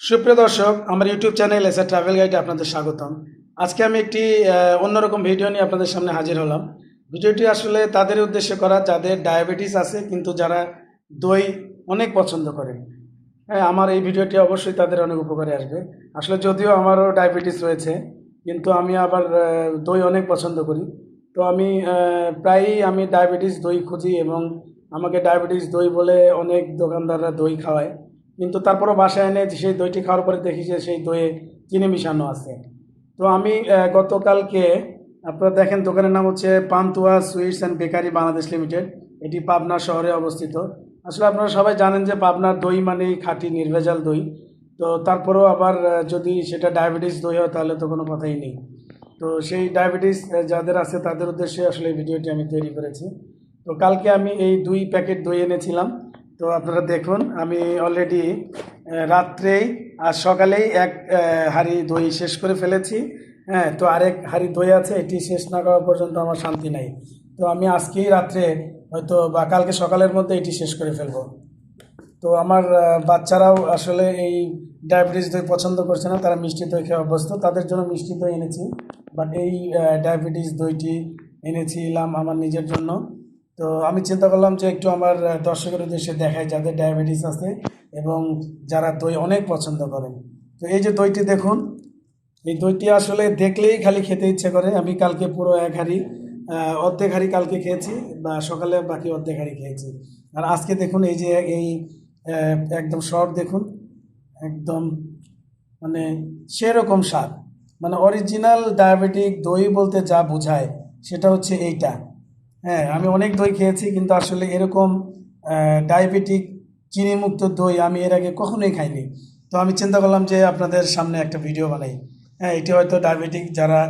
সুপ্রিয় দর্শক, আমার ইউটিউব চ্যানেল এস ট্রাভেল গাইডে আপনাদের স্বাগতম। আজকে আমি একটি অন্যরকম ভিডিও নিয়ে আপনাদের সামনে হাজির হলাম। ভিডিওটি আসলে তাদের উদ্দেশ্যে করা, যাদের ডায়াবেটিস আছে, কিন্তু যারা দই অনেক পছন্দ করেন। হ্যাঁ আমার এই ভিডিওটি অবশ্যই তাদের অনেক উপকারে আসবে। আসলে যদিও আমারও ডায়াবেটিস রয়েছে, কিন্তু আমি আবার দই অনেক পছন্দ করি। তো আমি প্রায়ই আমি ডায়াবেটিস দই খুঁজি এবং আমাকে ডায়াবেটিস দই বলে অনেক দোকানদাররা দই খাওয়ায়। কিন্তু তারপরও বাসায় এনে সেই দইটি খাওয়ার পরে দেখি যে সেই দইয়ে চিনি মিশানো আছে। তো আমি গতকালকে আপনারা দেখেন দোকানের নাম হচ্ছে Pantua sweets and bakery Bangladesh limited. এটি পাবনা শহরে অবস্থিত। আসলে আপনারা সবাই জানেন যে পাবনার দই মানেই খাঁটি নির্ভেজাল দই। তো তারপরেও আবার যদি সেটা ডায়াবেটিস দই হয় তাহলে তো কোনো কথাই নেই। তো সেই ডায়াবেটিস যাদের আছে তাদের উদ্দেশ্যে আসলে ভিডিওটি আমি তৈরি করেছি। তো কালকে আমি এই দুই প্যাকেট দই এনেছিলাম। তো আপনারা দেখুন, আমি অলরেডি রাত্রেই আর সকালেই এক হাঁড়ি দই শেষ করে ফেলেছি। হ্যাঁ তো আরেক হাঁড়ি দই আছে, এটি শেষ না করা পর্যন্ত আমার শান্তি নাই। তো আমি আজকেই রাত্রে হয়তো বা কালকে সকালের মধ্যে এটি শেষ করে ফেলব। তো আমার বাচ্চারাও আসলে এই ডায়াবেটিস দই পছন্দ করছে না, তারা মিষ্টি দই খেয়ে অভ্যস্ত, তাদের জন্য মিষ্টি দই এনেছি। বাট এই ডায়াবেটিস দইটি এনেছিলাম আমার নিজের জন্য। তো আমি চিন্তা করলাম যে একটু আমার দর্শকের উদ্দেশ্যে দেখাই যাদের ডায়াবেটিস আছে এবং যারা দই অনেক পছন্দ করেন। তো এই যে দইটি দেখুন, এই দইটি আসলে দেখলেই খালি খেতে ইচ্ছে করে। আমি কালকে পুরো এক হাঁড়ি অর্ধেক হাঁড়ি কালকে খেয়েছি বা সকালে বাকি অর্ধেক হাঁড়ি খেয়েছি। আর আজকে দেখুন এই যে এই একদম শর্ট দেখুন, একদম মানে সেরকম স্বাদ। মানে অরিজিনাল ডায়াবেটিক দই বলতে যা বোঝায়, সেটা হচ্ছে এইটা। হ্যাঁ আমি অনেক দই খেয়েছি, কিন্তু আসলে এরকম ডায়াবেটিক চিনিমুক্ত দই আমি এর আগে কখনোই খাইনি। তো আমি চিন্তা করলাম যে আপনাদের সামনে একটা ভিডিও বানাই। হ্যাঁ এটি হয়তো ডায়াবেটিক যারা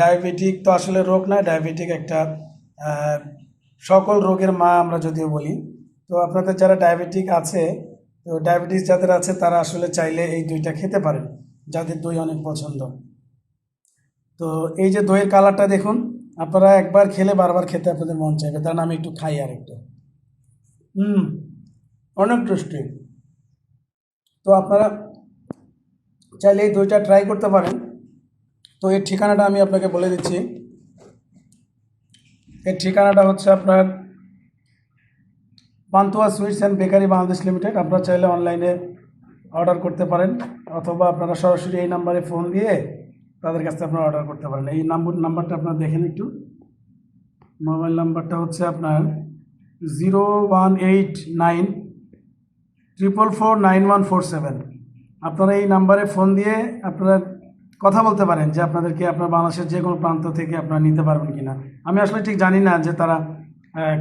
ডায়াবেটিক তো আসলে রোগ না ডায়াবেটিক একটা সকল রোগের মা আমরা যদিও বলি। তো আপনাদের যারা ডায়াবেটিক আছে, তো ডায়াবেটিস যাদের আছে, তারা আসলে চাইলে এই দইটা খেতে পারেন, যাদের দই অনেক পছন্দ। তো এই যে দইয়ের কালারটা দেখুন আপনারা একবার খেলে বারবার খেতে আপনাদের মন চাইবে। তার আমি একটু খাই আর একটু হুম, অনেক টেস্টি। তো আপনারা চাইলে এই দইটা ট্রাই করতে পারেন। তো এর ঠিকানাটা আমি আপনাকে বলে দিচ্ছি। এর ঠিকানাটা হচ্ছে আপনার Pantua sweets and bakery Bangladesh limited. আপনারা চাইলে অনলাইনে অর্ডার করতে পারেন। অথবা আপনারা সরাসরি এই নাম্বারে ফোন দিয়ে তাদের কাছ আপনারা অর্ডার করতে পারেন। এই নাম্বার নাম্বারটা আপনারা দেখেন একটু। মোবাইল নাম্বারটা হচ্ছে আপনার zero one eight nine triple four nine one four seven আপনারা এই নাম্বারে ফোন দিয়ে আপনারা কথা বলতে পারেন যে আপনাদেরকে আপনার বাংলাদেশের যে কোনো প্রান্ত থেকে আপনারা নিতে পারবেন কিনা। আমি আসলে ঠিক জানি না যে তারা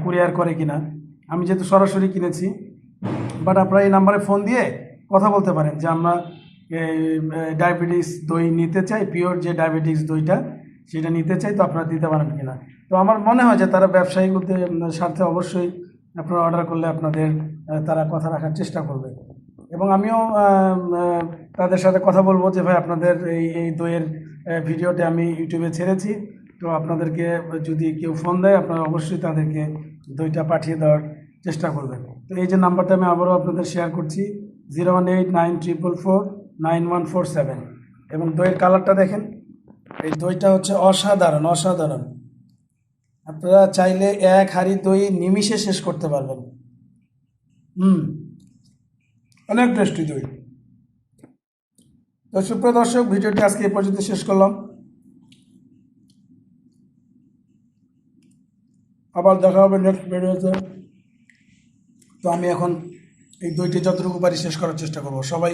কুরিয়ার করে কিনা। আমি যেহেতু সরাসরি কিনেছি বাট আপনারা এই নাম্বারে ফোন দিয়ে কথা বলতে পারেন যে আমরা ডায়াবেটিস দই নিতে চাই পিওর যে ডায়াবেটিস দইটা, সেটা নিতে চাই, তো আপনারা দিতে পারেন কিনা। তো আমার মনে হয় যে তারা ব্যবসায়িক স্বার্থে অবশ্যই আপনারা অর্ডার করলে আপনাদের তারা কথা রাখার চেষ্টা করবে। এবং আমিও তাদের সাথে কথা বলব যে, ভাই, আপনাদের এই এই দইয়ের ভিডিওটি আমি ইউটিউবে ছেড়েছি। তো আপনাদেরকে যদি কেউ ফোন দেয়, আপনারা অবশ্যই তাদেরকে দইটা পাঠিয়ে দেওয়ার চেষ্টা করবেন। তো এই যে নাম্বারটা আমি আবারও আপনাদের শেয়ার করছি zero one eight nine triple four nine one four seven. এবং দইয়ের কালারটা দেখেন, এই দইটা হচ্ছে অসাধারণ অসাধারণ। আপনারা চাইলে এক হাঁড়ি দই নিমিষে শেষ করতে পারবেন। হুম, অনেক টেস্টি দই। তো সুপ্রিয় দর্শক, ভিডিওটি আজকে এই পর্যন্ত শেষ করলাম। আবার দেখা হবে নেক্সট ভিডিওতে তো আমি এখন এই দইটি যতটুকু পারি শেষ করার চেষ্টা করব। সবাই